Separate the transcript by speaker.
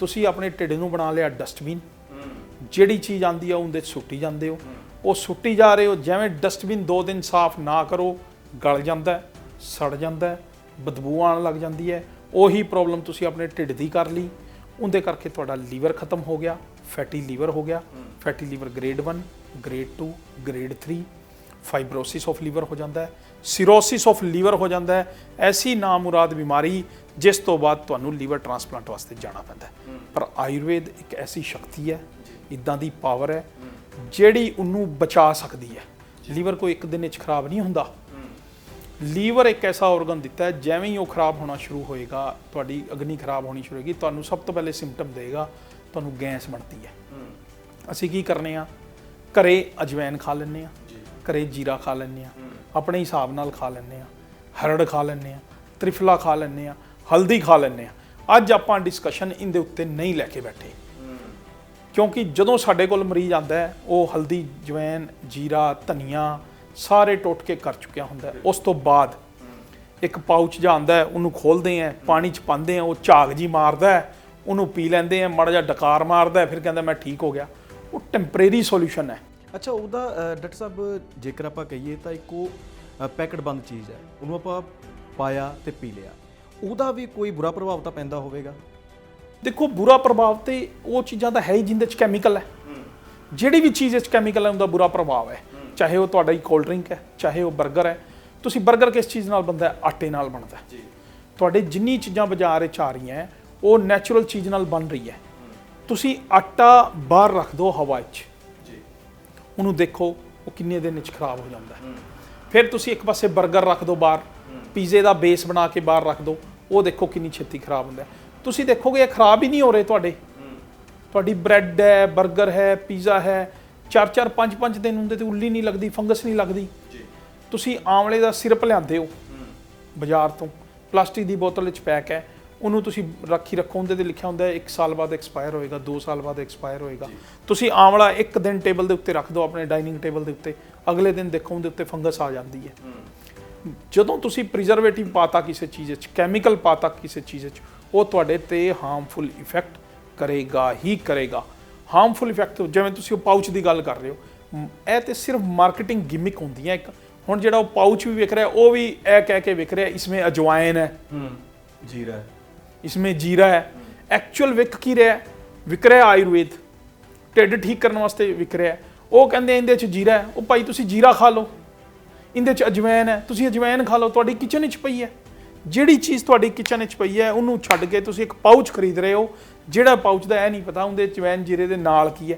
Speaker 1: ਤੁਸੀਂ ਆਪਣੇ ਢਿੱਡ ਨੂੰ ਬਣਾ ਲਿਆ ਡਸਟਬਿਨ। ਜਿਹੜੀ ਚੀਜ਼ ਆਂਦੀ ਆ, ਉਹਦੇ 'ਚ ਸੁੱਟੀ ਜਾਂਦੇ ਹੋ। ਉਹ ਸੁੱਟੀ ਜਾ ਰਹੇ ਹੋ, ਜਿਵੇਂ ਡਸਟਬਿਨ ਦੋ ਦਿਨ ਸਾਫ਼ ਨਾ ਕਰੋ, ਗਲ ਜਾਂਦਾ ਸੜ ਜਾਂਦਾ ਬਦਬੂ ਆਉਣ ਲੱਗ ਜਾਂਦੀ ਹੈ। ਉਹੀ ਪ੍ਰੋਬਲਮ ਤੁਸੀਂ ਆਪਣੇ ਢਿੱਡ ਦੀ ਕਰ ਲਈ। ਉਹਦੇ ਕਰਕੇ ਤੁਹਾਡਾ ਲੀਵਰ ਖਤਮ ਹੋ ਗਿਆ, ਫੈਟੀ ਲੀਵਰ ਹੋ ਗਿਆ। Fatty liver grade 1 grade 2 grade 3 fibrosis of liver ਹੋ ਜਾਂਦਾ ਹੈ ਸਿਰੋਸਿਸ ਆਫ ਲੀਵਰ ਹੋ ਜਾਂਦਾ ਹੈ ਐਸੀ ਨਾਮੁਰਾਦ ਬਿਮਾਰੀ ਜਿਸ ਤੋਂ ਬਾਅਦ ਤੁਹਾਨੂੰ ਲੀਵਰ ਟ੍ਰਾਂਸਪਲਾਂਟ ਵਾਸਤੇ ਜਾਣਾ ਪੈਂਦਾ ਪਰ ਆਯੁਰਵੇਦ ਇੱਕ ਐਸੀ ਸ਼ਕਤੀ ਹੈ ਇਦਾਂ ਦੀ ਪਾਵਰ ਹੈ ਜਿਹੜੀ ਉਹਨੂੰ ਬਚਾ ਸਕਦੀ ਹੈ। ਲੀਵਰ ਕੋਈ ਇੱਕ ਦਿਨ ਵਿੱਚ ਖਰਾਬ ਨਹੀਂ ਹੁੰਦਾ। ਲੀਵਰ ਇੱਕ ਐਸਾ ਆਰਗਨ ਦਿੱਤਾ ਜਿਵੇਂ ਹੀ ਉਹ ਖਰਾਬ ਹੋਣਾ ਸ਼ੁਰੂ ਹੋਏਗਾ ਤੁਹਾਡੀ ਅਗਨੀ ਖਰਾਬ ਹੋਣੀ ਸ਼ੁਰੂ ਹੋਏਗੀ ਤੁਹਾਨੂੰ ਸਭ ਤੋਂ ਪਹਿਲੇ ਸਿੰਪਟਮ ਦੇਗਾ ਤੁਹਾਨੂੰ ਗੈਸ ਬਣਦੀ ਹੈ। ਅਸੀਂ ਕੀ ਕਰਨੇ ਆ? ਘਰੇ ਅਜਵੈਨ ਖਾ ਲੈਂਦੇ ਆ ਘਰੇ ਜੀਰਾ ਖਾ ਲੈਂਦੇ ਆ ਆਪਣੇ ਹਿਸਾਬ ਨਾਲ ਖਾ ਲੈਂਦੇ ਆ ਹਰੜ ਖਾ ਲੈਂਦੇ ਆ ਤ੍ਰਿਫਲਾ ਖਾ ਲੈਂਦੇ ਆ ਹਲਦੀ ਖਾ ਲੈਂਦੇ ਆ ਅੱਜ ਆਪਾਂ ਡਿਸਕਸ਼ਨ ਇਹਦੇ ਉੱਤੇ ਨਹੀਂ ਲੈ ਕੇ ਬੈਠੇ। ਕਿਉਂਕਿ ਜਦੋਂ ਸਾਡੇ ਕੋਲ ਮਰੀਜ਼ ਆਂਦਾ ਹੈ, ਉਹ ਹਲਦੀ ਜਵੈਨ ਜੀਰਾ, ਧਨੀਆ ਸਾਰੇ ਟੁੱਟ ਕੇ ਕਰ ਚੁੱਕਿਆ ਹੁੰਦਾ ਉਸ ਤੋਂ ਬਾਅਦ ਇੱਕ ਪਾਊਚ ਜਿਹਾ ਆਂਦਾ ਉਹਨੂੰ ਖੋਲਦੇ ਆ ਪਾਣੀ ਚ ਪਾਉਂਦੇ ਆ ਉਹ ਝਾਗ ਜੀ ਮਾਰਦਾ ਹੈ, ਉਹਨੂੰ ਪੀ ਲੈਂਦੇ ਆ ਮਾੜਾ ਜਿਹਾ ਡਕਾਰ ਮਾਰਦਾ ਫਿਰ ਕਹਿੰਦਾ ਮੈਂ ਠੀਕ ਹੋ ਗਿਆ। ਉਹ ਟੈਂਪਰੇਰੀ ਸੋਲੂਸ਼ਨ ਹੈ।
Speaker 2: ਅੱਛਾ ਉਹਦਾ ਡਾਕਟਰ ਸਾਹਿਬ ਜੇਕਰ ਆਪਾਂ ਕਹੀਏ ਤਾਂ ਇੱਕ ਉਹ ਪੈਕਟ ਬੰਦ ਚੀਜ਼ ਹੈ। ਉਹਨੂੰ ਆਪਾਂ ਪਾਇਆ ਤੇ ਪੀ ਲਿਆ। ਉਹਦਾ ਵੀ ਕੋਈ ਬੁਰਾ ਪ੍ਰਭਾਵ ਤਾਂ ਪੈਂਦਾ ਹੋਵੇਗਾ?
Speaker 1: ਦੇਖੋ ਬੁਰਾ ਪ੍ਰਭਾਵ ਤੇ ਉਹ ਚੀਜ਼ਾਂ ਦਾ ਹੈ ਹੀ ਜਿੰਦੇ ਚ ਕੈਮੀਕਲ ਹੈ। ਜਿਹੜੀ ਵੀ ਚੀਜ਼ ਵਿੱਚ ਕੈਮੀਕਲ ਹੈ ਉਹਦਾ ਬੁਰਾ ਪ੍ਰਭਾਵ ਹੈ। ਚਾਹੇ ਉਹ ਤੁਹਾਡਾ ਹੀ ਕੋਲਡ ਡਰਿੰਕ ਹੈ ਚਾਹੇ ਉਹ 버ਗਰ ਹੈ। ਤੁਸੀਂ 버ਗਰ ਕਿਸ ਚੀਜ਼ ਨਾਲ ਬਣਦਾ ਹੈ? ਆਟੇ ਨਾਲ ਬਣਦਾ ਹੈ। ਤੁਹਾਡੇ ਜਿੰਨੀ ਚੀਜ਼ਾਂ ਬਾਜ਼ਾਰ ਵਿੱਚ ਆ ਰਹੀਆਂ ਉਹ ਨੈਚੁਰਲ ਚੀਜ਼ ਨਾਲ ਬਣ ਰਹੀ ਹੈ। ਤੁਸੀਂ ਆਟਾ ਬਾਹਰ ਰੱਖ ਦਿਓ ਹਵਾ 'ਚ। ਉਹਨੂੰ ਦੇਖੋ ਉਹ ਕਿੰਨੇ ਦਿਨ ਵਿੱਚ ਖਰਾਬ ਹੋ ਜਾਂਦਾ ਹੈ। ਫਿਰ ਤੁਸੀਂ ਇੱਕ ਪਾਸੇ 버ਗਰ ਰੱਖ ਦਿਓ ਬਾਹਰ ਪੀਜ਼ੇ ਦਾ ਬੇਸ ਬਣਾ ਕੇ ਬਾਹਰ ਰੱਖ ਦਿਓ ਉਹ ਦੇਖੋ ਕਿੰਨੀ ਛੇਤੀ ਖਰਾਬ ਹੁੰਦਾ। ਤੁਸੀਂ ਦੇਖੋਗੇ ਇਹ ਖਰਾਬ ਹੀ ਨਹੀਂ ਹੋ ਰਹੇ ਤੁਹਾਡੇ। ਤੁਹਾਡੀ ਬ੍ਰੈਡ ਹੈ 버ਗਰ ਹੈ ਪੀਜ਼ਾ ਹੈ ਚਾਰ ਚਾਰ ਪੰਜ ਪੰਜ ਦਿਨ ਹੁੰਦੇ ਤੇ ਉੱਲੀ ਨਹੀਂ ਲੱਗਦੀ ਫੰਗਸ ਨਹੀਂ ਲੱਗਦੀ। ਤੁਸੀਂ ਆਮਲੇ ਦਾ ਸਿਰਪ ਲਿਆਂਦੇ ਹੋ। ਬਾਜ਼ਾਰ ਤੋਂ ਪਲਾਸਟਿਕ ਦੀ ਬੋਤਲ ਵਿੱਚ ਪੈਕ ਹੈ। ਉਹਨੂੰ ਤੁਸੀਂ ਰੱਖੀ ਰੱਖੋ ਉਹਦੇ ਤੇ ਲਿਖਿਆ ਹੁੰਦਾ ਹੈ 1 ਸਾਲ ਬਾਅਦ ਐਕਸਪਾਇਰ ਹੋਏਗਾ 2 ਸਾਲ ਬਾਅਦ ਐਕਸਪਾਇਰ ਹੋਏਗਾ। ਤੁਸੀਂ ਆਮਲਾ ਇੱਕ ਦਿਨ ਟੇਬਲ ਦੇ ਉੱਤੇ ਰੱਖ ਦਿਓ ਆਪਣੇ ਡਾਈਨਿੰਗ ਟੇਬਲ ਦੇ ਉੱਤੇ। ਅਗਲੇ ਦਿਨ ਦੇਖੋ ਉਹਦੇ ਉੱਤੇ ਫੰਗਸ ਆ ਜਾਂਦੀ ਹੈ। ਜਦੋਂ ਤੁਸੀਂ ਪ੍ਰੀਜ਼ਰਵੇਟਿਵ ਪਾਤਾ ਕਿਸੇ ਚੀਜ਼ ਵਿੱਚ ਕੈਮੀਕਲ ਪਾਤਾ ਕਿਸੇ ਚੀਜ਼ ਵਿੱਚ ਉਹ ਤੁਹਾਡੇ ਤੇ ਹਾਰਮਫੁਲ ਇਫੈਕਟ ਕਰੇਗਾ ਹੀ ਕਰੇਗਾ। ਹਾਰਮਫੁਲ ਇਫੈਕਟ ਜਿਵੇਂ ਤੁਸੀਂ ਉਹ ਪਾਊਚ ਦੀ ਗੱਲ ਕਰ ਰਹੇ ਹੋ ਇਹ ਤੇ ਸਿਰਫ ਮਾਰਕੀਟਿੰਗ ਗਿਮਿਕ ਹੁੰਦੀ ਹੈ ਇੱਕ। ਹੁਣ ਜਿਹੜਾ ਉਹ ਪਾਊਚ ਵੀ ਵਿਕ ਰਿਹਾ ਉਹ ਵੀ ਇਹ ਕਹਿ ਕੇ ਵਿਕ ਰਿਹਾ ਇਸਮੇ ਅਜਵਾਇਨ ਹੈ।
Speaker 2: ਹੂੰ। ਜੀਰਾ
Speaker 1: इसमें जीरा है ਐਕਚੁਅਲ ਵਿਕ ਕੀ ਰਿਹਾ ਹੈ? ਵਿਕ ਰਿਹਾ ਆਯੁਰਵੇਦ ਢਿੱਡ ਠੀਕ ਕਰਨ ਵਾਸਤੇ ਵਿਕ ਰਿਹਾ ਹੈ। ਉਹ ਕਹਿੰਦੇ ਇਹਦੇ ਚ ਜੀਰਾ ਹੈ ਉਹ ਭਾਈ ਤੁਸੀਂ ਜੀਰਾ ਖਾ ਲਓ ਇਹਦੇ ਚ ਅਜਵਾਇਨ ਹੈ ਤੁਸੀਂ ਅਜਵਾਇਨ ਖਾ ਲਓ ਤੁਹਾਡੀ ਕਿਚਨ ਵਿੱਚ ਪਈ ਹੈ ਜਿਹੜੀ ਚੀਜ਼ ਤੁਹਾਡੀ ਕਿਚਨ ਵਿੱਚ ਪਈ ਹੈ ਉਹਨੂੰ ਛੱਡ ਕੇ ਤੁਸੀਂ ਇੱਕ ਪਾਊਚ ਖਰੀਦ ਰਹੇ ਹੋ ਜਿਹੜਾ ਪਾਊਚ ਦਾ ਇਹ ਨਹੀਂ ਪਤਾ ਉਹਦੇ ਅਜਵਾਇਨ ਜੀਰੇ ਦੇ ਨਾਲ ਕੀ ਹੈ